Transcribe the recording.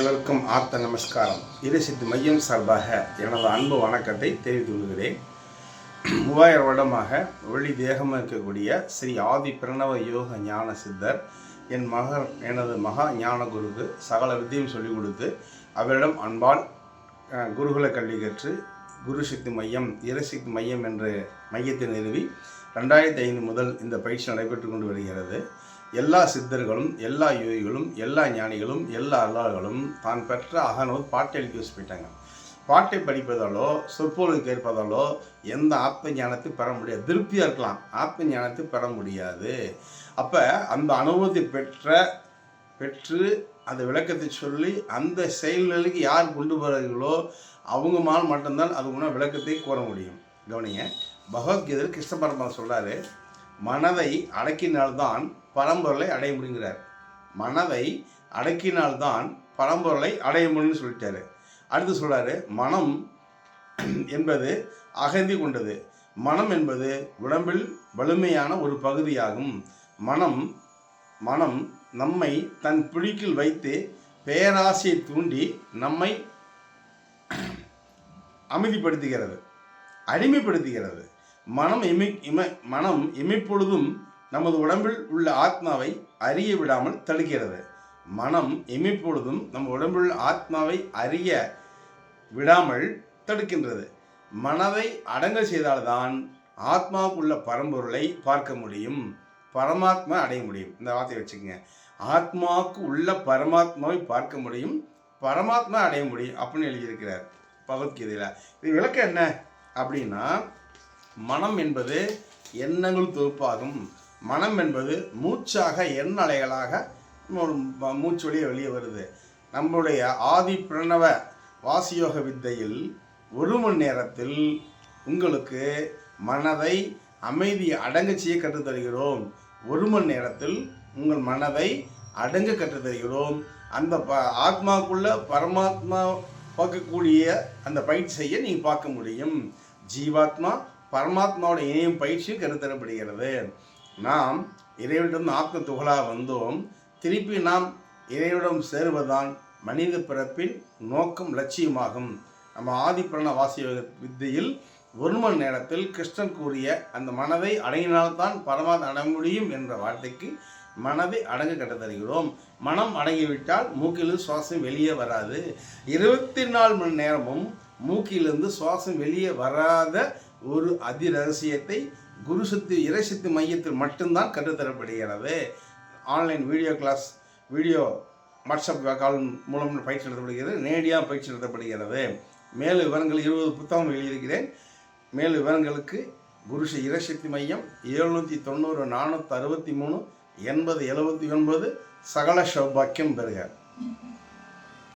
அனைவருக்கும் ஆத்த நமஸ்காரம். இருசித்து மையம் சார்பாக எனது அன்பு வணக்கத்தை தெரிவித்துக் கொள்கிறேன். மூவாயிரம் வருடமாக ஒளி தேகமாக இருக்கக்கூடிய ஸ்ரீ ஆதி பிரணவ யோக ஞான சித்தர் என் மகர் எனது மகா ஞான குருக்கு சகல வித்தியும் சொல்லிக் கொடுத்து அவரிடம் அன்பால் குருகுல கல்வி கற்று குரு சக்தி மையம் இரசக்தி மையம் என்ற மையத்தை நிறுவி ரெண்டாயிரத்தி ஐந்து முதல் இந்த பயிற்சி நடைபெற்று கொண்டு வருகிறது. எல்லா சித்தர்களும் எல்லா யோகிகளும் எல்லா ஞானிகளும் எல்லா அல்லார்களும் தான் பெற்ற அகனோர் பாட்டை எழுதி வச்சு போயிட்டாங்க பாட்டை படிப்பதாலோ சொற்பொழுது கேட்பதாலோ எந்த ஆத்ம ஞானத்தை பெற முடியாது. திருப்தியாக இருக்கலாம். ஆத்ம ஞானத்தை பெற முடியாது. அப்போ அந்த அனுபவத்தை பெற்ற பெற்று அந்த விளக்கத்தை சொல்லி அந்த செயல்களுக்கு யார் கொண்டு வரார்களோ அவங்க மால் மட்டும்தான் அது உணவு விளக்கத்தை கூற முடியும். கவனிங்க. பகவத்கீதையில் கிருஷ்ண பரமா சொல்கிறாரு மனதை அடக்கினால்தான் பரம்பொருளை அடைய முடியுங்கிறார். மனதை அடக்கினால்தான் பரம்பொருளை அடைய முடியும்னு சொல்லிட்டாரு. அடுத்து சொல்றாரு மனம் என்பது அகந்தி கொண்டது. மனம் என்பது உடம்பில் வலிமையான ஒரு பகுதியாகும். மனம் மனம் நம்மை தன் பிடிக்கில் வைத்து பேராசையை தூண்டி நம்மை அமைதிப்படுத்துகிறது அடிமைப்படுத்துகிறது. மனம் இமை இம மனம் இமைப்பொழுதும் நமது உடம்பில் உள்ள ஆத்மாவை அறிய விடாமல் தடுக்கிறது. மனம் எமிப்பொழுதும் நம்ம உடம்பில் உள்ள ஆத்மாவை அறிய விடாமல் தடுக்கின்றது. மனதை அடங்க செய்தால்தான் ஆத்மாவுக்குள்ள பரம்பொருளை பார்க்க முடியும். பரமாத்மா அடைய முடியும். இந்த வார்த்தையை வச்சுக்கோங்க. ஆத்மாவுக்கு உள்ள பரமாத்மாவை பார்க்க முடியும். பரமாத்மா அடைய முடியும் அப்படின்னு எழுதியிருக்கிறார் பகவத்கீதையில். இது விளக்கம் என்ன? அப்படின்னா மனம் என்பது எண்ணங்கள் தொகுப்பாகும். மனம் என்பது மூச்சாக எண்ணலைகளாக ஒரு மூச்சு வழியே வெளியே வருது. நம்முடைய ஆதி பிரணவ வாசியோக வித்தையில் ஒரு மணி நேரத்தில் உங்களுக்கு மனதை அமைதி அடங்க செய்ய கற்றுத் தருகிறோம். ஒரு மணி நேரத்தில் உங்கள் மனதை அடங்க கற்றுத்தருகிறோம் அந்த ப ஆத்மாக்குள்ள பரமாத்மா பார்க்கக்கூடிய அந்த பயிற்சி செய்ய நீங்கள் பார்க்க முடியும். ஜீவாத்மா பரமாத்மாவோட இணையும் பயிற்சியும் கருத்தரப்படுகிறது நாம் இறைவனிடம் ஆத்ம துகளாக வந்தோம். திருப்பி நாம் இறைவனிடம் சேருவதுதான் மனித பிறப்பின் நோக்கம் லட்சியமாகும். நம்ம ஆதிப்பிரண வாசிய வித்தையில் ஒரு மணி நேரத்தில் கிருஷ்ணன் கூறிய அந்த மனதை அடங்கினால்தான் பரமாத் அடங்க முடியும் என்ற வார்த்தைக்கு மனதை அடங்க கட்ட தருகிறோம் மனம் அடங்கிவிட்டால் மூக்கிலிருந்து சுவாசம் வெளியே வராது. இருபத்தி நாலு மணி நேரமும் மூக்கிலிருந்து சுவாசம் வெளியே வராத ஒரு அதி ரகசியத்தை குரு சக்தி இறைசக்தி மையத்தில் மட்டும்தான் கற்றுத்தரப்படுகிறது online video class video WhatsApp call மூலம் பயிற்சி நடத்தப்படுகிறது. நேரடியாக பயிற்சி நடத்தப்படுகிறது. மேல் விவரங்கள் இருபது புத்தகம் எழுதியிருக்கிறேன். மேல் விவரங்களுக்கு குருஷ இறைசக்தி மையம் எழுநூற்றி தொண்ணூறு நானூற்றி அறுபத்தி மூணு எண்பது எழுபத்தி ஒன்பது சகல சௌபாக்கியம் பெறுக.